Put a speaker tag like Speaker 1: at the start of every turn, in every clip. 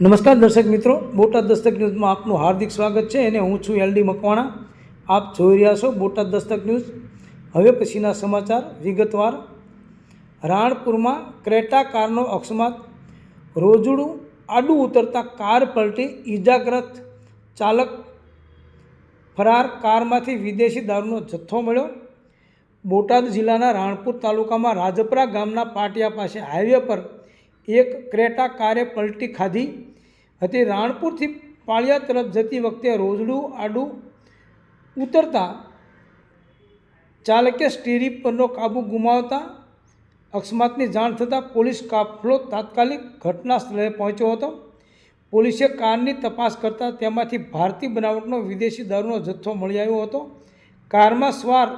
Speaker 1: નમસ્કાર દર્શક મિત્રો. બોટાદ દસ્તક ન્યૂઝમાં આપનું હાર્દિક સ્વાગત છે અને હું છું એલડી મકવાણા. આપ જોઈ રહ્યા છો બોટાદ દસ્તક ન્યૂઝ. હવે પછીના સમાચાર. વિગતવાર. રાણપુરમાં ક્રેટા કારનો અકસ્માત. રોજડું આડું ઉતરતા કાર પલટી ઈજાગ્રસ્ત ચાલક ફરાર કારમાંથી વિદેશી દારૂનો જથ્થો મળ્યો. બોટાદ જિલ્લાના રાણપુર તાલુકામાં રાજપરા ગામના પાટિયા પાસે હાઈવે પર એક ક્રેટા કારે પલટી ખાધી. હતી. રાણપુરથી પાળિયા તરફ જતી વખતે રોજડું આડું ઉતરતા ચાલકે સ્ટીરી પરનો કાબુ ગુમાવતા અકસ્માતની જાણ થતાં પોલીસ કાફલો તાત્કાલિક ઘટના સ્થળે પહોંચ્યો હતો. પોલીસે કારની તપાસ કરતાં તેમાંથી ભારતીય બનાવટનો વિદેશી દારૂનો જથ્થો મળી આવ્યો હતો. કારમાં સવાર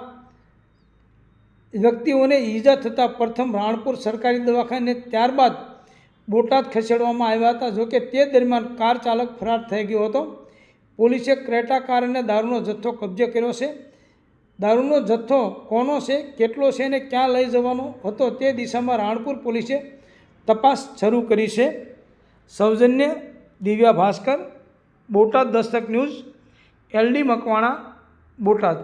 Speaker 1: વ્યક્તિઓને ઈજા થતાં પ્રથમ રાણપુર સરકારી દવાખાને ત્યારબાદ બોટાદ ખસેડવામાં આવ્યા હતા. જોકે તે દરમિયાન કાર ચાલક ફરાર થઈ ગયો હતો. પોલીસે ક્રેટા કાર અને દારૂનો જથ્થો કબજે કર્યો છે. દારૂનો જથ્થો કોનો છે, કેટલો છે અને ક્યાં લઈ જવાનો હતો તે દિશામાં રાણપુર પોલીસે તપાસ શરૂ કરી છે. સૌજન્ય Divya Bhaskar, Botad Dastak news, L D Makwana, Botad.